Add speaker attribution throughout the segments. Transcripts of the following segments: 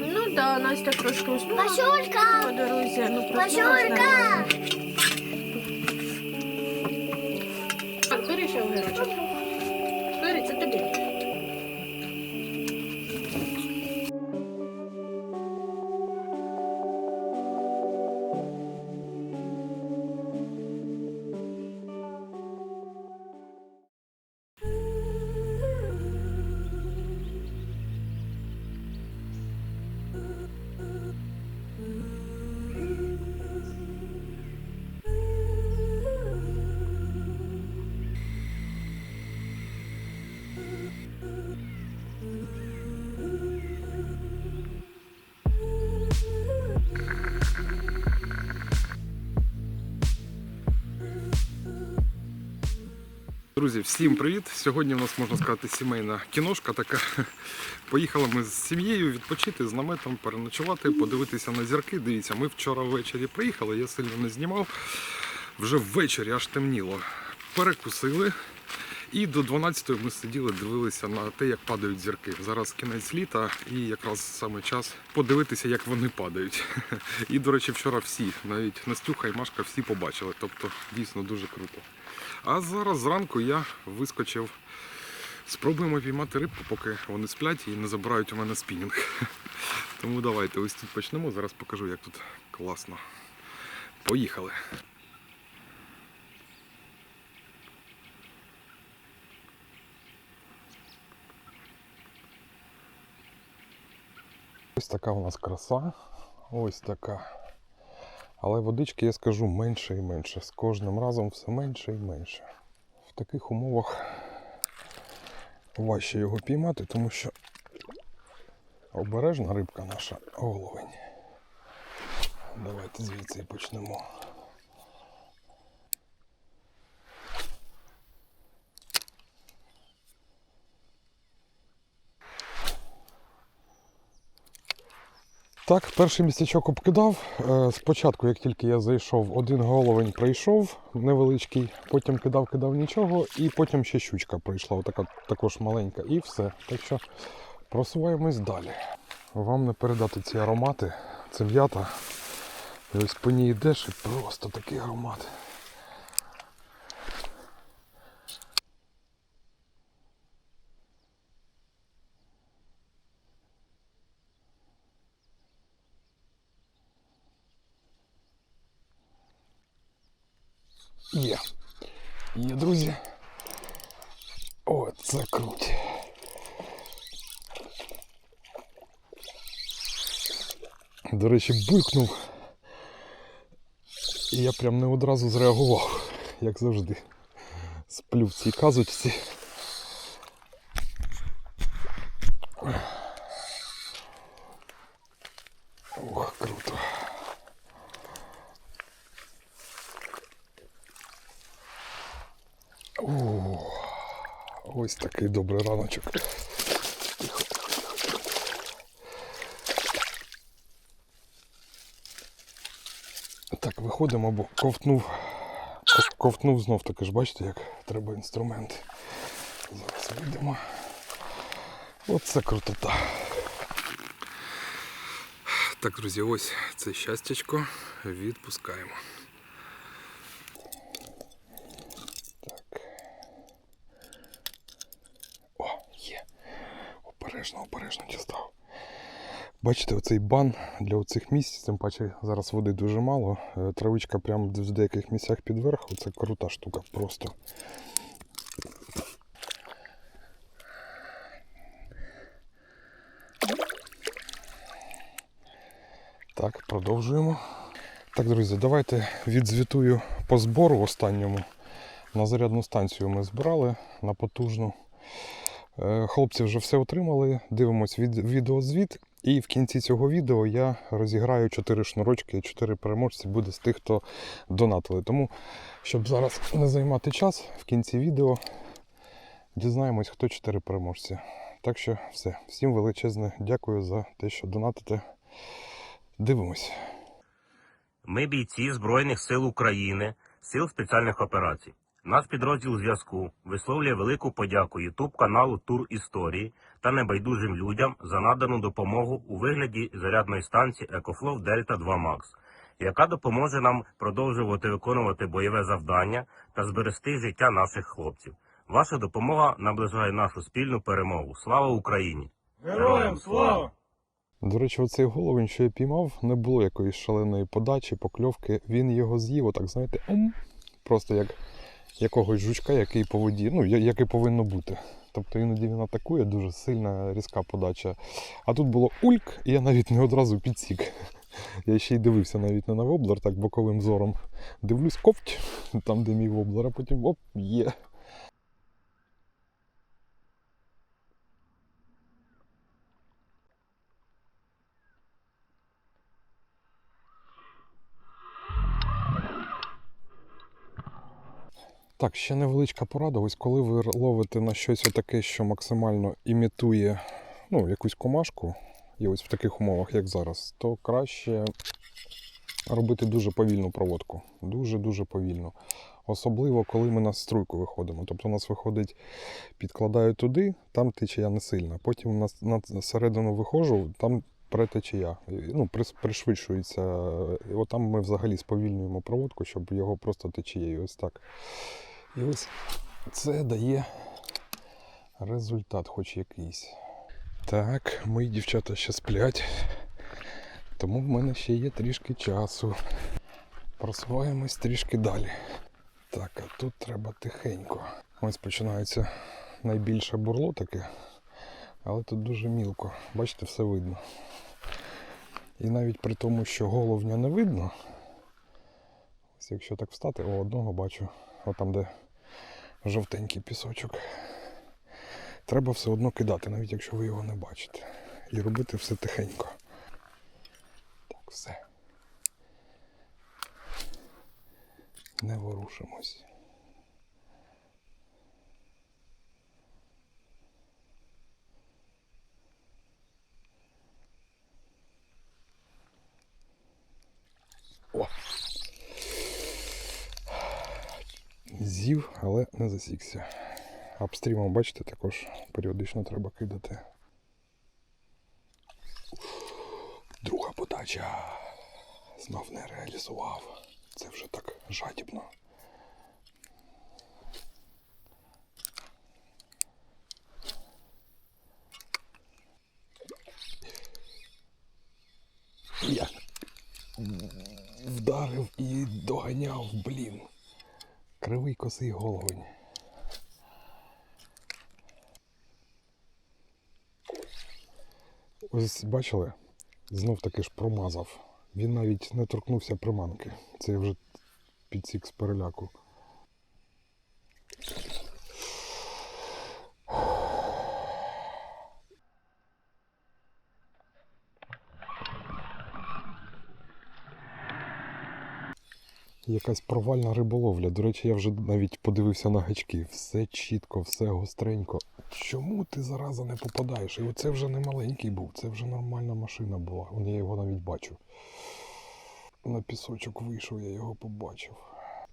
Speaker 1: Ну да, Настя трошки уснула
Speaker 2: Пачулька.
Speaker 1: по дорозі. Ну. Так, бери ще огірочок. Бери, це тобі.
Speaker 3: Друзі, всім привіт! Сьогодні у нас можна сказати сімейна кіношка така. Поїхали ми з сім'єю відпочити з наметом, переночувати, подивитися на зірки. Дивіться, ми вчора ввечері приїхали, я сильно не знімав. Вже ввечері аж темніло. Перекусили. І до 12-ї ми сиділи, дивилися на те, як падають зірки. Зараз кінець літа, і якраз саме час подивитися, як вони падають. І, до речі, вчора всі, навіть Настюха і Машка, всі побачили. Тобто дійсно дуже круто. А зараз зранку я вискочив. Спробуємо піймати рибку, поки вони сплять і не забирають у мене спінінг. Тому давайте ось тут почнемо. Зараз покажу, як тут класно. Поїхали. Ось така у нас краса. Ось така. Але водички, я скажу, менше і менше. З кожним разом все менше і менше. В таких умовах важче його піймати, тому що обережна рибка наша головень. Давайте звідси і почнемо. Так, перший містечок обкидав. Е, Спочатку, як тільки я зайшов, один головень прийшов невеличкий, потім кидав, кидав нічого, і потім ще щучка прийшла, отака також маленька, і все. Так що просуваємось далі. Вам не передати ці аромати. Це м'ята. Ось по ній йдеш і просто такий аромат. Є. Є, друзі. О, це круть. До речі, булькнув. І я прям не одразу зреагував, як завжди. Сплю в цій казочці. Ох, круто. О, ось такий добрий раночок. Так, виходимо, бо ковтнув. Ковтнув знов таки ж, бачите, як треба інструмент. Зараз вийдемо. Оце крутота. Так, друзі, ось це щастячко. Відпускаємо. Так. О, є. Обережно, обережно дістав. Бачите, оцей бан для оцих місць, тим паче зараз води дуже мало. Е, Травичка прямо в деяких місцях підверху. Це крута штука просто. Так, продовжуємо. Так, друзі, давайте відзвітую по збору останньому. На зарядну станцію ми збирали на потужну. Е, Хлопці вже все отримали. Дивимось від, відеозвіт. І в кінці цього відео я розіграю 4 шнурочки, і 4 переможці буде з тих, хто донатили. Тому, щоб зараз не займати час, в кінці відео дізнаємось, хто 4 переможці. Так що все. Всім величезне дякую за те, що донатите. Дивимось.
Speaker 4: Ми бійці Збройних сил України Сил спеціальних операцій. Наш підрозділ зв'язку висловлює велику подяку YouTube каналу Тур Історії та небайдужим людям за надану допомогу у вигляді зарядної станції EcoFlow Delta 2 Max, яка допоможе нам продовжувати виконувати бойове завдання та зберегти життя наших хлопців. Ваша допомога наближає нашу спільну перемогу. Слава Україні!
Speaker 5: Героям слава!
Speaker 3: До речі, оцей головень, що я піймав, не було якоїсь шаленої подачі, покльовки. Він його з'їв, отак, знаєте, ом, просто як якогось жучка, який по воді, ну, який повинно бути. Тобто іноді він атакує, дуже сильна різка подача. А тут було ульк, і я навіть не одразу підсік. Я ще й дивився навіть не на воблер, так боковим зором. Дивлюсь, ковть, там, де мій воблер, а потім оп, є. Так, ще невеличка порада. Ось коли ви ловите на щось отаке, що максимально імітує ну, якусь комашку, і ось в таких умовах, як зараз, то краще робити дуже повільну проводку. Дуже-дуже повільно. Особливо, коли ми на струйку виходимо. Тобто у нас виходить, підкладаю туди, там течія не сильна. Потім на середину виходжу, там пре течія. Ну, пришвидшується. І от там ми взагалі сповільнюємо проводку, щоб його просто течією ось так. І ось це дає результат, хоч якийсь. Так, мої дівчата ще сплять, тому в мене ще є трішки часу. Просуваємось трішки далі. Так, а тут треба тихенько. Ось починається найбільше бурло таке, але тут дуже мілко. Бачите, все видно. І навіть при тому, що головня не видно, ось якщо так встати, о, одного бачу, отам, де жовтенький пісочок. Треба все одно кидати, навіть якщо ви його не бачите. І робити все тихенько. Так, все. Не ворушимось. О! З'їв, але не засікся. Апстрімом, бачите, також періодично треба кидати. Друга подача. Знов не реалізував. Це вже так жадібно. Я вдарив і доганяв, блін. Кривий косий головень. Ось бачили, знов таки ж промазав. Він навіть не торкнувся приманки. Це я вже підсік з переляку. Якась провальна риболовля. До речі, я вже навіть подивився на гачки. Все чітко, все гостренько. Чому ти зараза не попадаєш? І оце вже не маленький був, це вже нормальна машина була. Вон я його навіть бачу. На пісочок вийшов, я його побачив.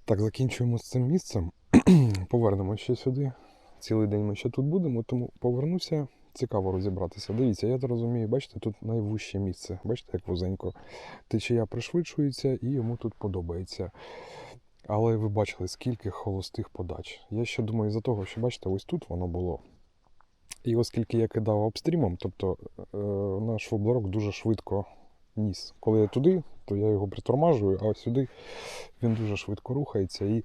Speaker 3: Так, закінчуємо з цим місцем. Повернемо ще сюди. Цілий день ми ще тут будемо, тому повернуся. Цікаво розібратися. Дивіться, я розумію, бачите, тут найвужче місце. Бачите, як вузенько. Течія пришвидшується і йому тут подобається. Але ви бачили, скільки холостих подач. Я ще думаю, за того, що бачите, ось тут воно було. І оскільки я кидав обстрімом, тобто е, наш воблерок дуже швидко ніс. Коли я туди, то я його притормажую, а сюди він дуже швидко рухається і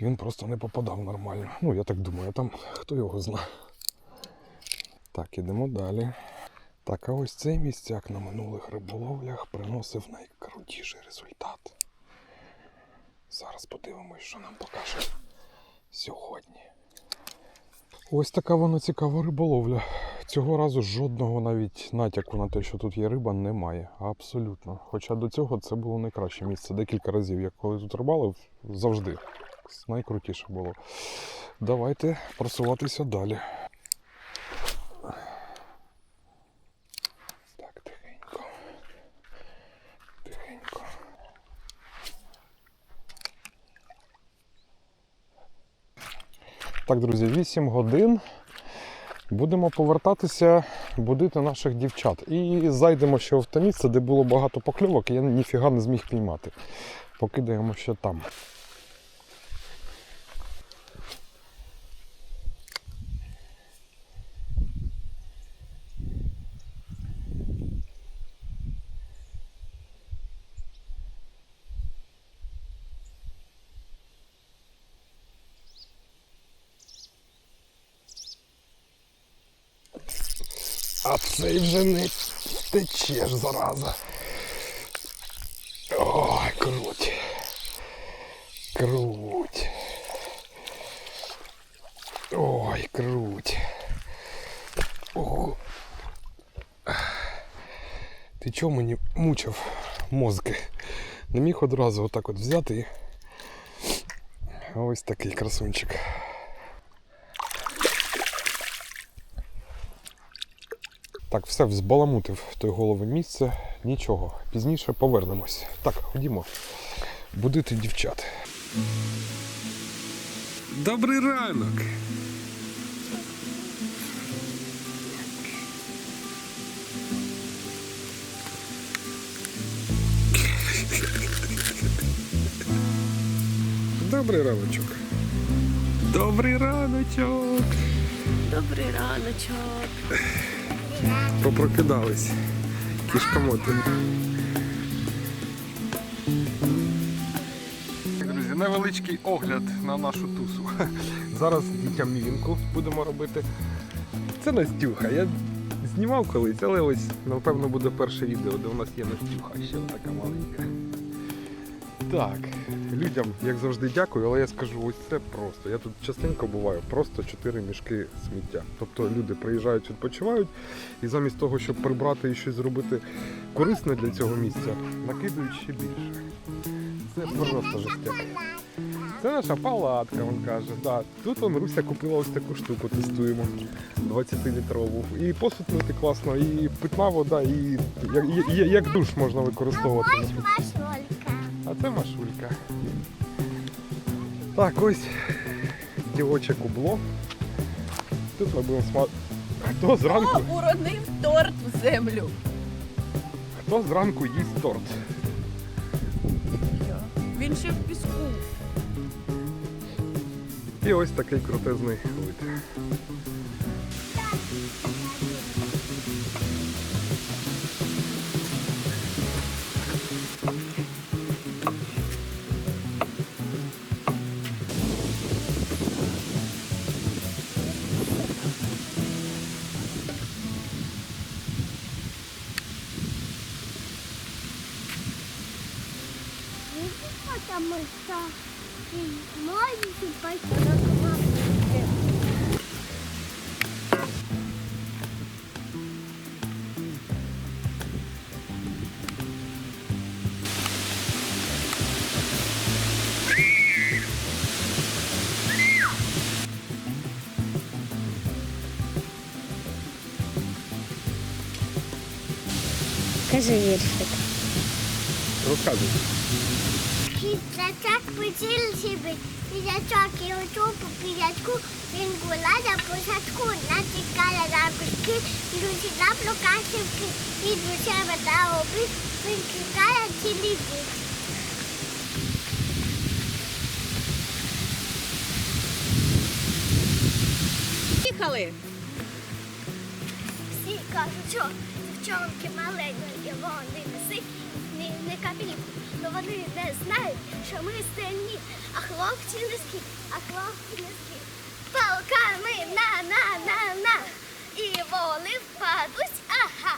Speaker 3: він просто не попадав нормально. Ну, я так думаю, там хто його знає. Так, ідемо далі. Так, а ось цей місцяк на минулих риболовлях приносив найкрутіший результат. Зараз подивимось, що нам покаже сьогодні. Ось така вона цікава риболовля. Цього разу жодного навіть натяку на те, що тут є риба, немає. Абсолютно. Хоча до цього це було найкраще місце. Декілька разів, я коли тут рибалив, завжди найкрутіше було. Давайте просуватися далі. Так, друзі, 8 годин. Будемо повертатися будити наших дівчат. І зайдемо ще в те місце, де було багато покльовок, і я ніфіга не зміг піймати. Покидаємо ще там. А цей вже не течеш, зараза. Ой, круть. Круть. Ой, круть. Ого. Ти чого мені мучив мозки? Не міг одразу отак от взяти. Ось такий красунчик. Так, все взбаламутив той голове місце. Нічого. Пізніше повернемось. Так, ходімо. Будити дівчат. Добрий ранок. Добрий раночок. Добрий раночок.
Speaker 1: Добрий раночок.
Speaker 3: Попрокидались. Кішкомоти. Друзі, невеличкий огляд на нашу тусу. Зараз дітям мівінку будемо робити. Це Настюха. Я знімав колись, але ось, напевно, буде перше відео, де у нас є Настюха, ще така маленька. Так, людям, як завжди, дякую, але я скажу, ось це просто. Я тут частенько буваю, просто 4 мішки сміття. Тобто люди приїжджають, відпочивають, і замість того, щоб прибрати і щось зробити корисне для цього місця, накидують ще більше. Це просто жестяк. Це наша палатка, він каже. Да. Тут он Руся купила ось таку штуку, тестуємо. 20-літрову. І посуд мити класно, і питна вода, і як, як, як душ можна використовувати.
Speaker 2: Машолька.
Speaker 3: А це Машулька. Так, ось дівоче кубло. Тут ми будемо смати. Хто зранку,
Speaker 1: Уронив торт в землю.
Speaker 3: хто зранку їсть торт?
Speaker 1: Він ще в піску.
Speaker 3: І ось такий крутезний вид.
Speaker 5: Кажи віршик.
Speaker 3: Розказуй.
Speaker 2: Кіцачак почил себе, підячок і очу по підячку, він гуляє по садку, натікає ракушки, друзі на плокасівки, і друзями та обід, він кидає цілі дні.
Speaker 1: Їхали.
Speaker 2: Всі кажуть, що дівчонки маленькі, вони не сикі, не, капельку, але вони не знають, що ми сильні, а хлопці низькі, а хлопці низькі. Палками на на на на і воли впадуть, ага.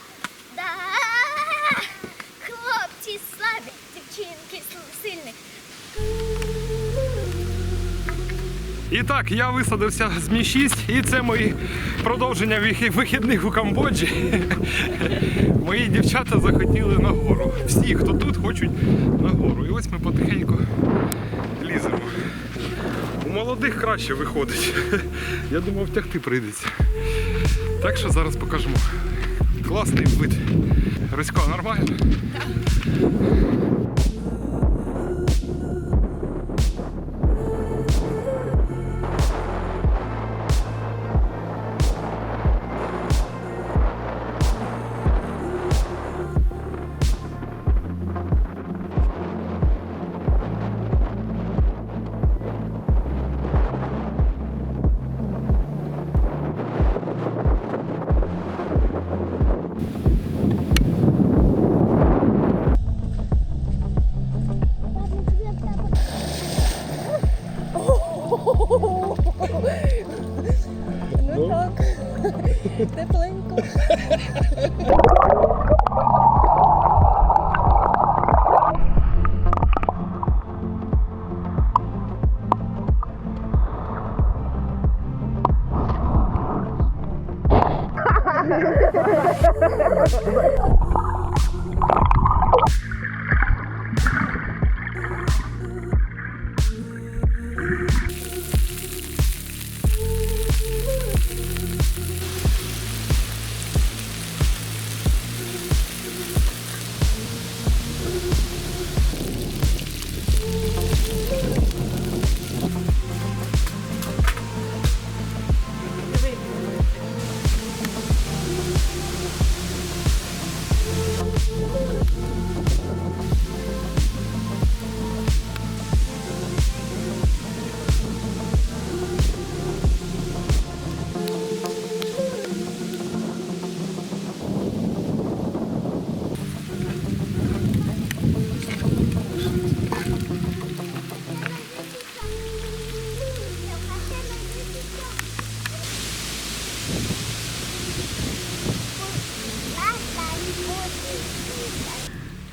Speaker 2: Да. Хлопці слабі, дівчинки
Speaker 3: І так, я висадився з Мі 6 і це мої продовження вихідних у Камбоджі. Мої дівчата захотіли на гору. Всі, хто тут, хочуть на гору. І ось ми потихеньку ліземо. У молодих краще виходить. Я думав, тягти прийдеться. Так що зараз покажемо. Класний вид. Русько, нормально?
Speaker 6: Definitely.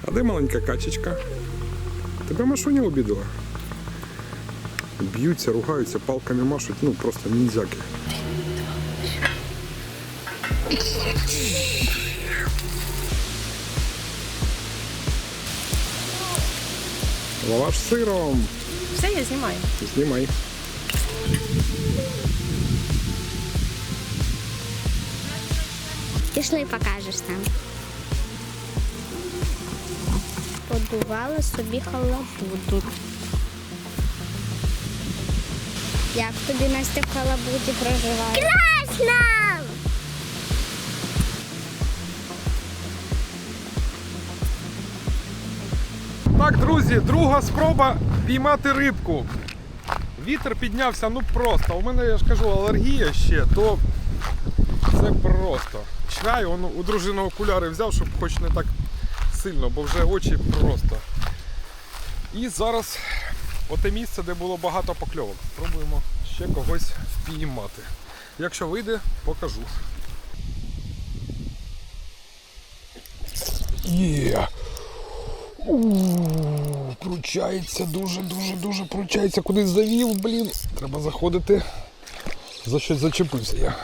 Speaker 3: А де маленька качечка? Тебе машуня обідала? Б'ються, ругаються, палками машуть, ну просто ніндзяки. Лаваш з сиром.
Speaker 6: Все, я знімаю.
Speaker 3: Знімай.
Speaker 5: Пішли покажеш там. Подувала собі халабуду. Як тобі Настя в халабуді проживає?
Speaker 2: Красно!
Speaker 3: Так, друзі, друга спроба піймати рибку. Вітер піднявся, ну просто. У мене, я ж кажу, алергія ще, то це просто. Чаю, он у дружини окуляри взяв, щоб хоч не так сильно, бо вже очі просто. І зараз оте місце, де було багато покльовок. Спробуємо ще когось впіймати. Якщо вийде, покажу. Є! Пручається, дуже, дуже, дуже пручається. Кудись завів, блін. Треба заходити. За щось зачепився я.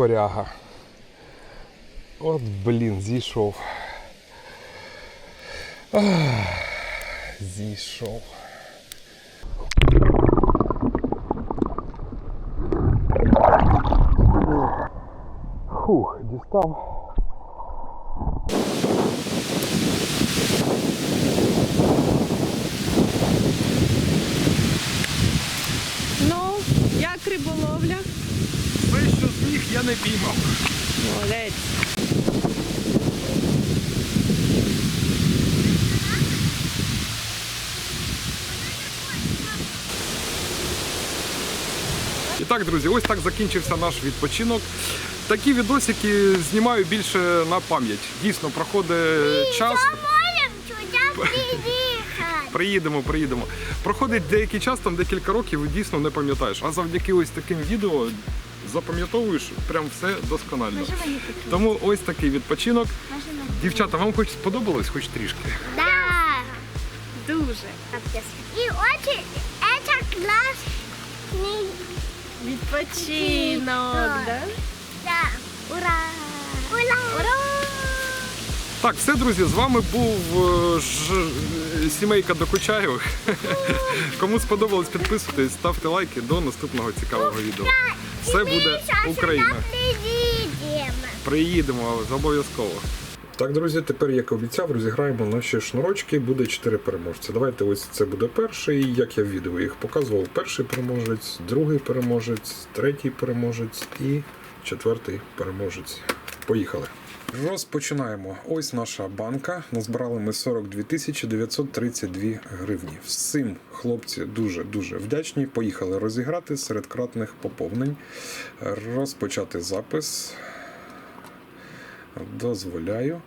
Speaker 3: Коряга. От, блін, зійшов. Зійшов. Фух, дістав.
Speaker 6: Ну, як риболовля?
Speaker 3: Зміг, я не піймав.
Speaker 6: Молодець.
Speaker 3: І так, друзі, ось так закінчився наш відпочинок. Такі відосики знімаю більше на пам'ять. Дійсно, проходить час. Приїдемо, приїдемо. Проходить деякий час, там декілька років, і дійсно не пам'ятаєш. А завдяки ось таким відео запам'ятовуєш прям все досконально. Тому ось такий відпочинок. Дівчата, вам хоч сподобалось, хоч трішки.
Speaker 2: Да.
Speaker 6: Дуже.
Speaker 2: І очі це класний
Speaker 6: Відпочинок, да?
Speaker 2: Да. Ура! Ура! Ура!
Speaker 3: Так, все, друзі, з вами був е, ж, сімейка Докучаєвих. Кому сподобалось, підписуйтесь, ставте лайки до наступного цікавого відео. Все буде Україна.
Speaker 2: Приїдемо.
Speaker 3: Приїдемо обов'язково. Так, друзі, тепер, як і обіцяв, розіграємо наші шнурочки. Буде 4 переможці. Давайте ось це буде перший. Як я в відео їх показував, перший переможець, другий переможець, третій переможець і четвертий переможець. Поїхали. Розпочинаємо. Ось наша банка. Назбирали ми 42 тисячі 932 гривні. Всім хлопці дуже дуже вдячні. Поїхали розіграти серед кратних поповнень. Розпочати запис. Дозволяю.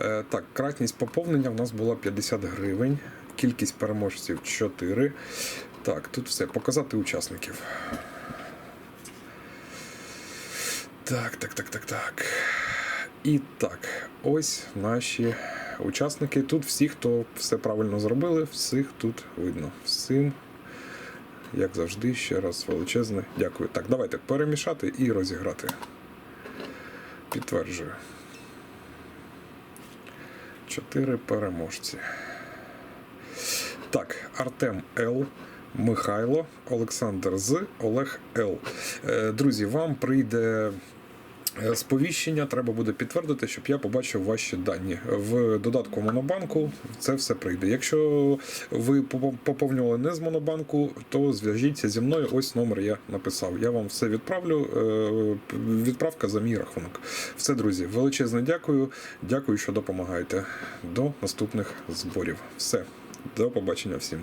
Speaker 3: Е, так, кратність поповнення в нас була 50 гривень. Кількість переможців 4. Так, тут все. Показати учасників. Так, так, так, так, так. І так, ось наші учасники. Тут всі, хто все правильно зробили, всіх тут видно. Всім, як завжди, ще раз величезне дякую. Так, давайте перемішати і розіграти. Підтверджую. Чотири переможці. Так, Артем Л. Михайло, Олександр з, Олег Л. Е, Друзі, вам прийде сповіщення, треба буде підтвердити, щоб я побачив ваші дані. В додатку Монобанку це все прийде. Якщо ви поповнювали не з Монобанку, то зв'яжіться зі мною. Ось номер я написав. Я вам все відправлю. Е, Відправка за мій рахунок. Все, друзі, величезне дякую. Дякую, що допомагаєте. До наступних зборів. Все, до побачення всім.